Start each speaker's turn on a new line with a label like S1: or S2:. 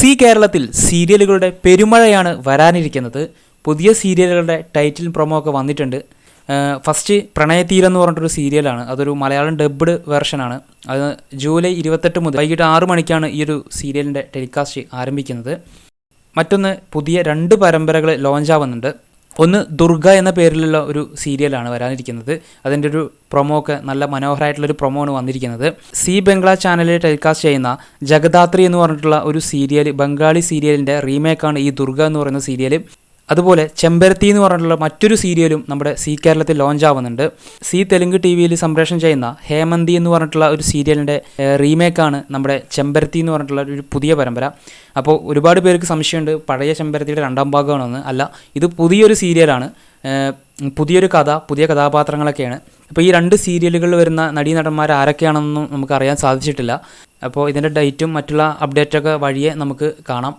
S1: C കേരളത്തിൽ സീരിയലുകളുടെ പെരുമഴയാണ് വരാനിരിക്കുന്നത്. പുതിയ സീരിയലുകളുടെ title promo ഒക്കെ വന്നിട്ടുണ്ട്. ഫസ്റ്റ് പ്രണയതീരം എന്ന് പറഞ്ഞിട്ടൊരു സീരിയലാണ്. അതൊരു മലയാളം ഡബ്ഡ് വെർഷനാണ് അത് ജൂലൈ ഇരുപത്തെട്ട് മുതൽ വൈകിട്ട് ആറ് മണിക്കാണ് ഈ ഒരു സീരിയലിന്റെ ടെലികാസ്റ്റ് ആരംഭിക്കുന്നത്. മറ്റൊന്ന് പുതിയ രണ്ട് പരമ്പരകൾ ലോഞ്ച് ആവുന്നുണ്ട്. ഒന്ന് ദുർഗ എന്ന പേരിലുള്ള ഒരു സീരിയലാണ് വരാനിരിക്കുന്നത്. അതിന്റെ ഒരു പ്രൊമോ ഒക്കെ നല്ല മനോഹരമായിട്ടുള്ളൊരു പ്രൊമോ ആണ് വന്നിരിക്കുന്നത്. സി ബംഗ്ലാ ചാനലിൽ ടെലികാസ്റ്റ് ചെയ്യുന്ന ജഗദാത്രി എന്ന് പറഞ്ഞിട്ടുള്ള ഒരു സീരിയൽ ബംഗാളി സീരിയലിന്റെ റീമേക്കാണ് ഈ ദുർഗ എന്ന് പറയുന്ന സീരിയൽ അതുപോലെ ചെമ്പരത്തി എന്ന് പറഞ്ഞിട്ടുള്ള മറ്റൊരു സീരിയലും നമ്മുടെ സി കേരളത്തിൽ ലോഞ്ച് ആവുന്നുണ്ട്. സി തെലുങ്ക് ടി വിയിൽ സംപ്രേഷണം ചെയ്യുന്ന ഹേമന്തി എന്ന് പറഞ്ഞിട്ടുള്ള ഒരു സീരിയലിന്റെ റീമേക്കാണ് നമ്മുടെ ചെമ്പരത്തി എന്ന് പറഞ്ഞിട്ടുള്ള ഒരു പുതിയ പരമ്പര. അപ്പോൾ ഒരുപാട് പേർക്ക് സംശയമുണ്ട് പഴയ ചെമ്പരത്തിയുടെ രണ്ടാം ഭാഗമാണെന്ന്. അല്ല ഇത് പുതിയൊരു സീരിയലാണ്. പുതിയൊരു കഥ പുതിയ കഥാപാത്രങ്ങളൊക്കെയാണ്. അപ്പോൾ ഈ രണ്ട് സീരിയലുകളിൽ വരുന്ന നടീനടന്മാർ ആരൊക്കെയാണെന്നൊന്നും നമുക്ക് അറിയാൻ സാധിച്ചിട്ടില്ല. അപ്പോൾ ഇതിന്റെ ഡേറ്റും മറ്റുള്ള അപ്ഡേറ്റൊക്കെ വഴിയെ നമുക്ക് കാണാം.